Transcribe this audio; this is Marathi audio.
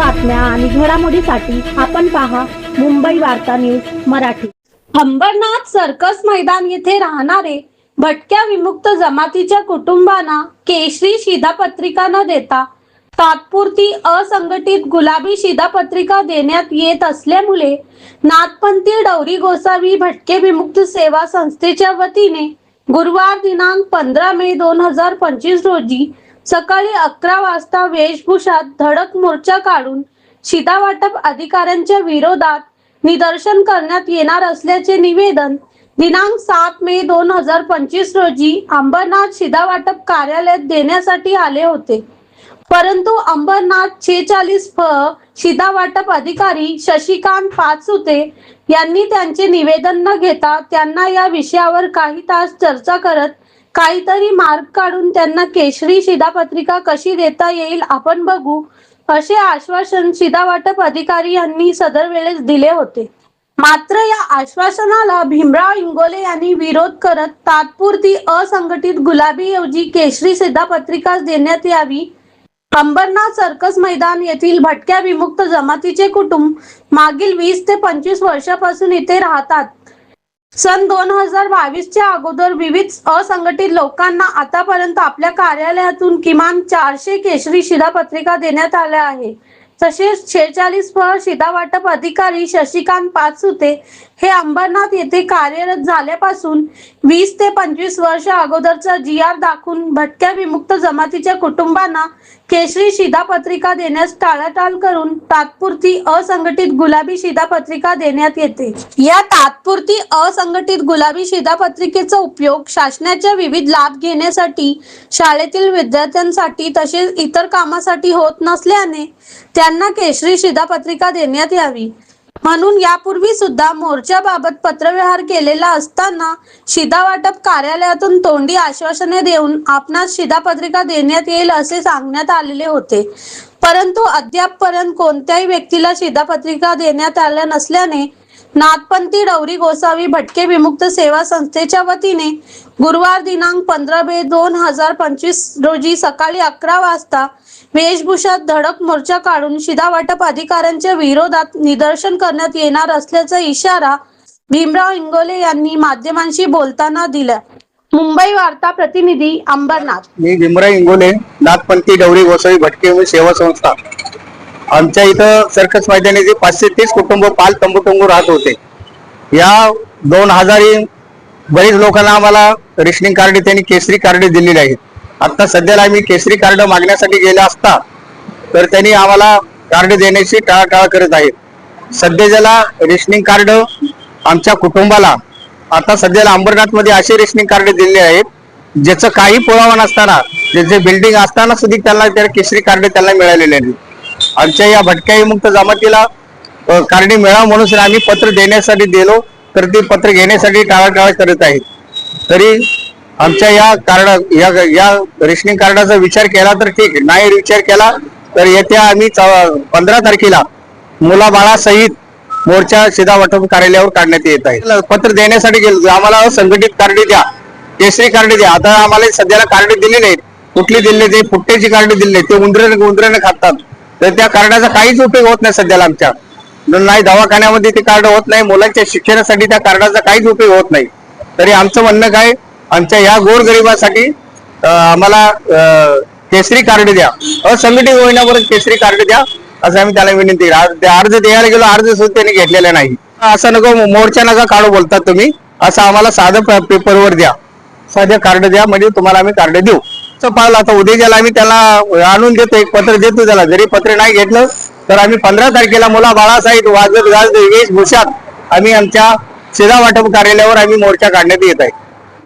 बातम्या आणि घडामोडीसाठी आपण पहा मुंबई वार्ता न्यूज मराठी. अंबरनाथ सर्कस मैदान येथे राहणारे भटक्या विमुक्त जमातीच्या कुटुंबांना केशरी शिधापत्रिका न देता तात्पुरती असंघटित गुलाबी शिधापत्रिका देण्यात येत असल्यामुळे नाथपंथी डौरी गोसावी भटके विमुक्त सेवा संस्थेच्या वतीने गुरुवार दिनांक पंधरा मे दोन हजार पंचवीस रोजी सकाळी अकरा वाजता वेशभूषात धडक मोर्चा काढून शिधावाटप अधिकाऱ्यांच्या विरोधात निदर्शन करण्यात येणार असल्याचे निवेदन दिनांक सात मे दोन हजार पंचवीस रोजी अंबरनाथ शिधावाटप कार्यालयात देण्यासाठी आले होते. परंतु अंबरनाथ छेचाळीस फ शिधावाटप अधिकारी शशिकांत पाचुते यांनी त्यांचे निवेदन न घेता त्यांना या विषयावर काही तास चर्चा करत काहीतरी मार्ग काढून त्यांना केशरी शिधापत्रिका कशी देता येईल आपण बघू असे आश्वासन शिधावाटप अधिकारी यांनी सदर वेळेस दिले होते. मात्र या आश्वासनाला भीमराव इंगोले यांनी विरोध करत तात्पुरती असंघटित गुलाबी ऐवजी केशरी शिधापत्रिका देण्यात यावी. अंबरनाथ सर्कस मैदान येथील भटक्या विमुक्त जमातीचे कुटुंब मागील वीस ते पंचवीस वर्षापासून इथे राहतात. सन दोन हजार बावीसच्या अगोदर विविध असंघटित लोकांना आतापर्यंत आपल्या कार्यालयातून किमान चारशे केशरी शिधापत्रिका देण्यात आल्या आहे. तसेच शेहेचाळीस फळ शिधावाटप अधिकारी शशिकांत पाचुते हे अंबरनाथ येथे कार्यरत झाल्यापासून वीस ते पंचवीस वर्ष अगोदरचा जी आर दाखवून भटक्या विमुक्त जमातीच्या कुटुंबांना केशरी शिधापत्रिका देण्यास टाळाटाळ करून तात्पुरती असंघटित गुलाबी शिधापत्रिका देण्यात येते. या तात्पुरती असंघटित गुलाबी शिधापत्रिकेचा उपयोग शासनाच्या विविध लाभ घेण्यासाठी शाळेतील विद्यार्थ्यांसाठी तसेच इतर कामासाठी होत नसल्याने त्या त्यांना केशरी शिधापत्रिका देण्यात यावी. म्हणून यापूर्वी सुद्धा मोर्चाबाबत पत्रव्यवहार केलेला असताना शिधा वाटप कार्यालयातून तोंडी आश्वासने देऊन आपणास शिधापत्रिका देण्यात येईल असे सांगण्यात आलेले होते. परंतु अद्यापपर्यंत कोणत्याही व्यक्तीला शिधापत्रिका देण्यात आल्या नसल्याने नाथपंथी डौरी गोसावी भटके विमुक्त सेवा संस्थेच्या वतीने गुरुवार दिनांक पंधरा मे दोन हजार पंचवीस रोजी सकाळी अकरा वाजता वेशभूषात धडक मोर्चा काढून शिधा वाटप अधिकाऱ्यांच्या विरोधात निदर्शन करण्यात येणार असल्याचा इशारा भीमराव इंगोले यांनी माध्यमांशी बोलताना दिला. मुंबई वार्ता प्रतिनिधी अंबरनाथ. मी भीमराव इंगोले नाथपंथी डवरी गोसावी भटके सेवा संस्था. आमच्या इथं सर्कस मैदानी जे पाचशे तीस कुटुंब पाल तंबू राहत होते. या दोन हजारी बरीच लोकांना आम्हाला रेशनिंग कार्ड त्यांनी केसरी कार्ड दिलेली आहेत. आता सध्याला आम्ही केसरी कार्ड मागण्यासाठी गेले असता तर त्यांनी आम्हाला कार्ड देण्याची टाळाटाळ करत आहेत. सध्या ज्याला रेशनिंग कार्ड आमच्या कुटुंबाला आता सध्याला अंबरनाथमध्ये असे रेशनिंग कार्ड दिलेले आहेत ज्याचं काही पुरावा नसताना ज्याचे बिल्डिंग असताना सुद्धा त्याला त्या केसरी कार्ड त्यांना मिळालेले आहेत. आमच्या या भटक्याई मुक्त जमातीला कारणी मिळावं म्हणून आम्ही पत्र देण्यासाठी दिलो. तर ते पत्र घेण्यासाठी टाळाटाळ करत आहेत. तरी आमच्या या कार्ड या या रेशनिंग कार्डाचा विचार केला तर ठीक. नाही विचार केला तर येत्या आम्ही पंधरा तारखेला मुलाबाळासहित मोर्चा शिधा वाटप कार्यालयावर काढण्यात येत आहे. पत्र देण्यासाठी गेलो आम्हाला संघटित कार्ड द्या. केसरी कार्ड द्या. आता आम्हाला सध्याला कार्ड दिले नाहीत. कुठली दिले ते फुट्टेची कार्ड दिली नाही. ते उंदराने उंदराने खातात. तर त्या कार्डाचा काहीच उपयोग होत नाही सध्याला आमच्या. नाही दवाखान्यामध्ये ते कार्ड होत नाही मुलांच्या शिक्षणासाठी त्या कार्डाचा काहीच उपयोग होत नाही. तरी आमचं म्हणणं काय आमच्या या गोरगरिबासाठी आम्हाला केसरी कार्ड द्या. असंघटित होईनापर्यंत केसरी कार्ड द्या असं आम्ही त्याला विनंती अर्ज द्यायला गेलो अर्ज सुद्धा त्यांनी घेतलेला नाही. असं नको मोर्चा नका काढू बोलतात तुम्ही. असं आम्हाला साधं पेपरवर द्या. साधं कार्ड द्या म्हणजे तुम्हाला आम्ही कार्ड देऊ. आजचं पाहिलं आता उद्या ज्याला आम्ही त्याला आणून देतो एक पत्र देतो त्याला. जरी पत्र नाही घेतलं तर आम्ही पंधरा तारखेला मुला बाळासाहेब वाजत गाजत वेशभूषात आम्ही आमच्या शिधा वाटप कार्यालयावर आम्ही मोर्चा काढण्यात येत आहे.